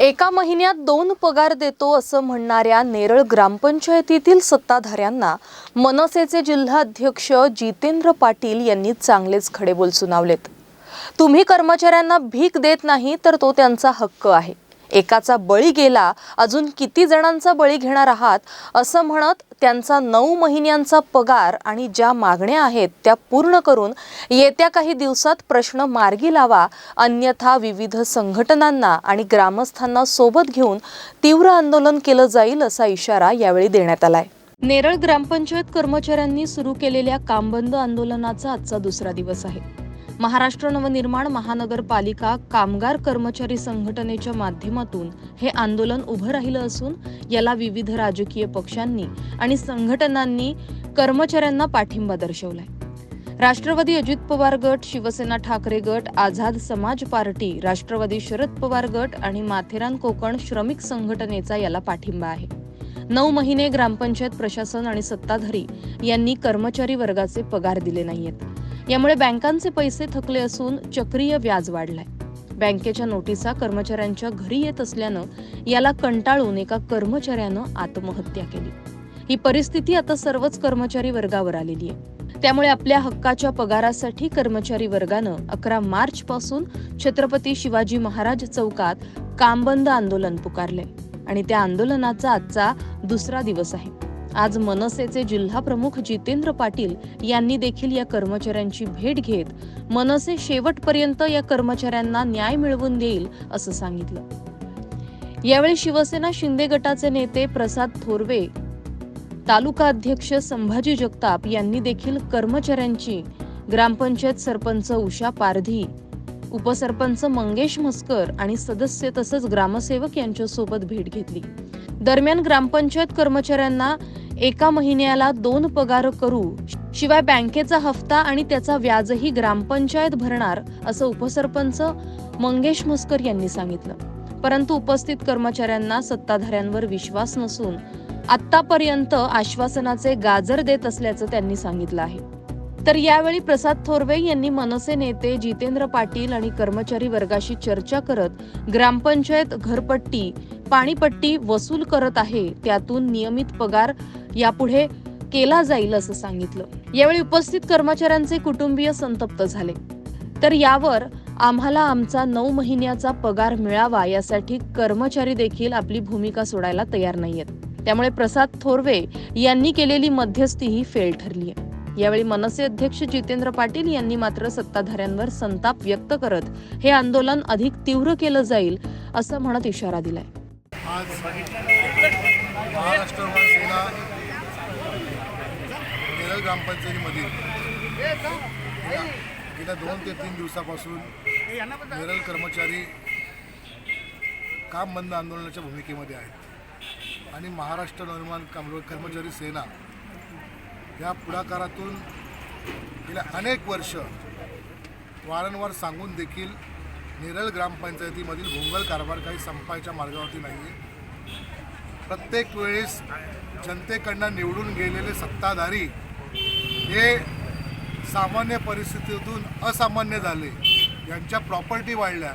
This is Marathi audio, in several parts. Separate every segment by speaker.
Speaker 1: एका महिन्यात दोन पगार देतो असं म्हणणाऱ्या नेरळ ग्रामपंचायतीतील सत्ताधाऱ्यांना मनसेचे जिल्हाध्यक्ष जितेंद्र पाटील यांनी चांगलेच खडेबोल सुनावलेत तुम्ही कर्मचाऱ्यांना भीक देत नाही तर तो त्यांचा हक्क आहे. एकाचा बळी गेला अजून किती जणांचा बळी घेणार आहात असं म्हणत त्यांचा नऊ महिन्यांचा पगार आणि ज्या मागण्या आहेत त्या पूर्ण करून येत्या काही दिवसात प्रश्न मार्गी लावा अन्यथा विविध संघटनांना आणि ग्रामस्थांना सोबत घेऊन तीव्र आंदोलन केलं जाईल असा इशारा यावेळी देण्यात आलाय. नेरळ ग्रामपंचायत कर्मचाऱ्यांनी सुरू केलेल्या कामबंद आंदोलनाचा आजचा दुसरा दिवस आहे. महाराष्ट्र नवनिर्माण महानगरपालिका कामगार कर्मचारी संघटनेच्या माध्यमातून हे आंदोलन उभं राहिलं असून याला विविध राजकीय पक्षांनी आणि संघटनांनी कर्मचाऱ्यांना पाठिंबा दर्शवलाय. राष्ट्रवादी अजित पवार गट शिवसेना ठाकरे गट आझाद समाज पार्टी राष्ट्रवादी शरद पवार गट आणि माथेरान कोकण श्रमिक संघटनेचा याला पाठिंबा आहे. नऊ महिने ग्रामपंचायत प्रशासन आणि सत्ताधारी यांनी कर्मचारी वर्गाचे पगार दिले नाहीयेत. यामुळे बँकांचे पैसे थकले असून चक्रीय व्याज वाढलाय. बँकेच्या नोटिसा कर्मचाऱ्यांच्या घरी येत असल्यानं याला कंटाळून एका कर्मचाऱ्यानं आत्महत्या केली. ही परिस्थिती आता सर्वच कर्मचारी वर्गावर आलेली आहे. त्यामुळे आपल्या हक्काच्या पगारासाठी कर्मचारी वर्गानं अकरा मार्च पासून छत्रपती शिवाजी महाराज चौकात कामबंद आंदोलन पुकारले आणि त्या आंदोलनाचा आजचा दुसरा दिवस आहे. आज मनसेचे जिल्हा प्रमुख जितेंद्र पाटील यांनी देखील या कर्मचाऱ्यांची भेट घेत मनसे शेवटपर्यंत या कर्मचाऱ्यांना न्याय मिळवून देईल असं सांगितलं. यावेळी शिवसेना शिंदे गटाचे नेते प्रसाद थोरवे तालुका अध्यक्ष संभाजी जगताप यांनी देखील कर्मचाऱ्यांची ग्रामपंचायत सरपंच उषा पारधी उपसरपंच मंगेश मस्कर आणि सदस्य तसंच ग्रामसेवक यांच्यासोबत भेट घेतली. दरम्यान ग्रामपंचायत कर्मचाऱ्यांना एका महिन्याला दोन पगार करू. शिवाय बँकेचा हप्ता आणि त्याचा व्याजही ग्रामपंचायत भरणार असं उपसरपंच मंगेश मस्कर यांनी सांगितलं. परंतु उपस्थित कर्मचाऱ्यांना सत्ताधाऱ्यांवर विश्वास नसून आतापर्यंत आश्वासनाचे गाजर देत असल्याचं त्यांनी सांगितलं आहे. तर यावेळी प्रसाद थोरवे यांनी मनसे नेते जितेंद्र पाटील आणि कर्मचारी वर्गाशी चर्चा करत ग्रामपंचायत घरपट्टी पाणीपट्टी वसूल करत आहे त्यातून नियमित पगार यापुढे केला जाईल असं सांगितलं. यावेळी उपस्थित कर्मचाऱ्यांचे कुटुंबीय संतप्त झाले. तर यावर आम्हाला आमचा नऊ महिन्याचा पगार मिळावा यासाठी कर्मचारी देखील आपली भूमिका सोडायला तयार नाहीयेत. त्यामुळे प्रसाद थोरवे यांनी केलेली मध्यस्थी ही फेल ठरली आहे. यावेळी मनसे अध्यक्ष जितेंद्र पाटील यांनी मात्र सत्ताधाऱ्यांवर संताप व्यक्त करत हे आंदोलन अधिक तीव्र केलं जाईल असं म्हणत इशारा दिलाय.
Speaker 2: आज महाराष्ट्र सेना केरळ ग्रामपंचायतीमधील गेल्या दोन ते तीन दिवसापासून केरळ कर्मचारी काम बंद आंदोलनाच्या भूमिकेमध्ये आहेत. आणि महाराष्ट्र निर्माण काम कर्मचारी सेना या पुढाकारातून गेल्या अनेक वर्ष वारंवार सांगून देखील नेरळ ग्रामपंचायतीमधील भोंगल कारभार काही संपायच्या मार्गावरती नाही आहे प्रत्येक वेळेस जनतेकडनं निवडून गेलेले सत्ताधारी हे सामान्य परिस्थितीतून असामान्य झाले. यांच्या प्रॉपर्टी वाढल्या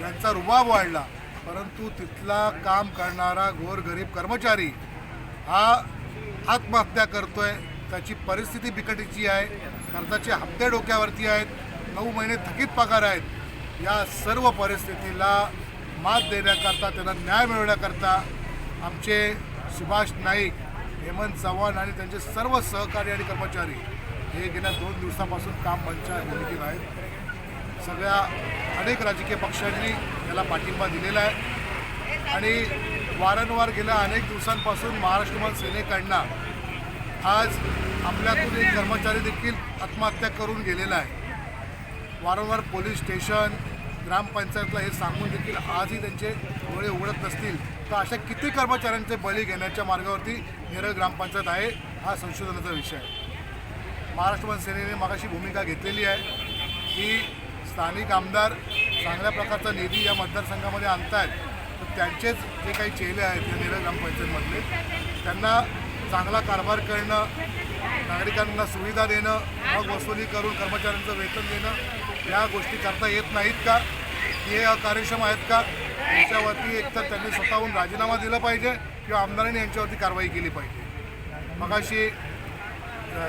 Speaker 2: यांचा रुबाब वाढला परंतु तिथला काम करणारा गोरगरीब कर्मचारी हा आत्महत्या करतो आहे त्याची परिस्थिती बिकटीची आहे कर्जाचे हप्ते डोक्यावरती आहेत नऊ महिने थकीत पगार आहेत. या सर्व परिस्थितीला मात देण्याकरता त्यांना न्याय मिळवण्याकरता आमचे सुभाष नाईक हेमंत चव्हाण आणि त्यांचे सर्व सहकारी आणि कर्मचारी हे गेल्या दोन दिवसापासून काम बंदच्या भूमिकेत आहेत. सगळ्या अनेक राजकीय पक्षांनी याला पाठिंबा दिलेला आहे. आणि वारंवार गेल्या अनेक दिवसांपासून महाराष्ट्रमान सेनेकडनं आज आपल्यातून एक कर्मचारी देखील आत्महत्या करून गेलेला आहे. वारंवार पोलीस स्टेशन ग्रामपंचायतला हे सांगून देखील आजही त्यांचे डोळे उघडत नसतील. तर अशा किती कर्मचाऱ्यांचे बळी घेण्याच्या मार्गावरती नेरळ ग्रामपंचायत आहे हा संशोधनाचा विषय आहे. महाराष्ट्र वन सेनेने मागाशी भूमिका घेतलेली आहे. की स्थानिक आमदार चांगल्या प्रकारचा निधी या मतदारसंघामध्ये आणतायत तर त्यांचेच जे काही चेहरे आहेत या नेरळ ग्रामपंचायतमधले त्यांना चांगला कारभार करणं नागरिकांना सुविधा देणं मग वसुली करून कर्मचाऱ्यांचं वेतन देणं या गोष्टी करता येत नाहीत का? हे अकार्यक्षम आहेत का? याच्यावरती एकतर त्यांनी स्वतःहून राजीनामा दिला पाहिजे किंवा आमदारांनी यांच्यावरती कारवाई केली पाहिजे. मगाशी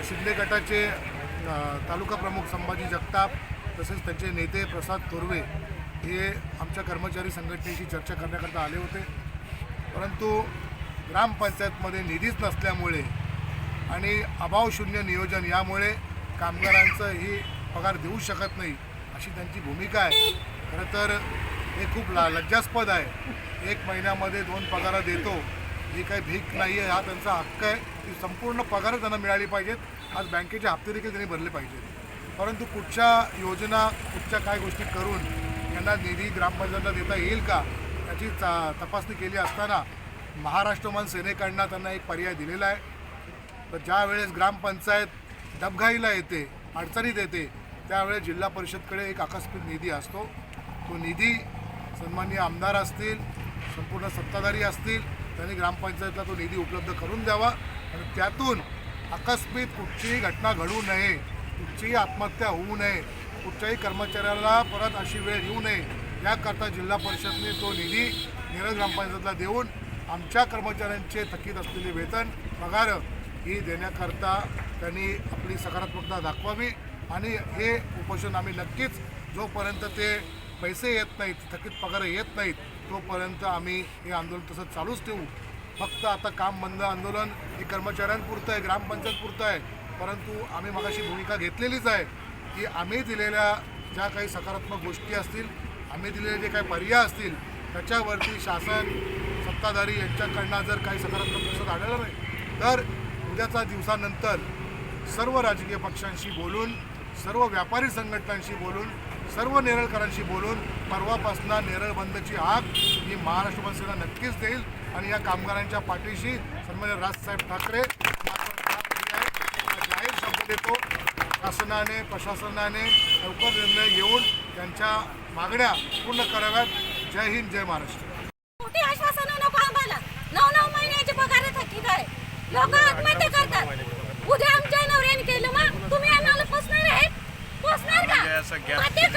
Speaker 2: शिंदे गटाचे तालुका प्रमुख संभाजी जगताप तसेच त्यांचे नेते प्रसाद तोरवे हे आमच्या कर्मचारी संघटनेशी चर्चा करण्याकरता आले होते. परंतु ग्रामपंचायतमध्ये निधीच नसल्यामुळे आणि अभावशून्य नियोजन यामुळे कामगारांचं ही पगार देऊ शकत नाही अशी त्यांची भूमिका आहे. खरं तर हे खूप ला लज्जास्पद आहे. एक महिन्यामध्ये दोन पगार देतो. ही काही भीक नाही आहे. हा त्यांचा हक्क आहे. ती संपूर्ण पगार त्यांना मिळाली पाहिजेत. आज बँकेचे हप्ते देखील त्यांनी भरले पाहिजेत. परंतु कुठच्या योजना कुठच्या काय गोष्टी करून यांना निधी ग्रामपंचायतला देता येईल का याची चा- तपासणी केली असताना महाराष्ट्रमान सेनेकडनं त्यांना एक पर्याय दिलेला आहे. तर ज्या वेळेस ग्रामपंचायत डबघाईला येते अडचणीत येते त्यावेळेस जिल्हा परिषदकडे एक आकस्मिक निधी असतो. तो निधी सन्माननीय आमदार असतील संपूर्ण सत्ताधारी असतील त्यांनी ग्रामपंचायतला तो निधी उपलब्ध करून द्यावा आणि त्यातून आकस्मित कुठचीही घटना घडू नये कुठचीही आत्महत्या होऊ नये कुठच्याही कर्मचाऱ्याला परत अशी वेळ येऊ नये याकरता जिल्हा परिषदने तो निधी नेरळ ग्रामपंचायतला देऊन आमच्या कर्मचाऱ्यांचे थकीत असलेले वेतन पगार ही देण्याकरता त्यांनी आपली सकारात्मकता दाखवावी आणि हे उपोषण आम्ही नक्कीच जोपर्यंत ते पैसे येत नाहीत थकीत पगार येत नाहीत तोपर्यंत आम्ही हे आंदोलन तसं चालूच ठेवू. फक्त आता काम बंद आंदोलन हे कर्मचाऱ्यांपुरतं आहे ग्रामपंचायतपुरतं आहे परंतु आम्ही मगाशी भूमिका घेतलेलीच आहे की आम्ही दिलेल्या ज्या काही सकारात्मक गोष्टी असतील आम्ही दिलेले जे काही पर्याय असतील त्याच्यावरती शासन सत्ताधारी यांच्याकडनं जर काही सकारात्मक प्रसाद आढळला नाही तर उद्याचा दिवसानंतर सर्व राजकीय पक्षांशी बोलून सर्व व्यापारी संघटनांशी बोलून सर्व नेरळकरांशी बोलून परवापासून नेरळ बंदची आग ही महाराष्ट्र बनसेना नक्कीच देईल आणि या कामगारांच्या पाठीशी सन्मान्य राजसाहेब ठाकरे जाहीर शब्द देतो. शासनाने प्रशासनाने लवकर निर्णय घेऊन त्यांच्या मागण्या पूर्ण कराव्यात. जय हिंद जय महाराष्ट्र.
Speaker 3: मोठी आश्वासनं नको आम्हाला. नऊ नऊ महिन्याचे पगार थकीत आहे लोक आत्महत्या करतात. उद्या आमच्या नवऱ्याने केलं मग तुम्ही आम्हाला पोचणार आहेत? पोचणार का?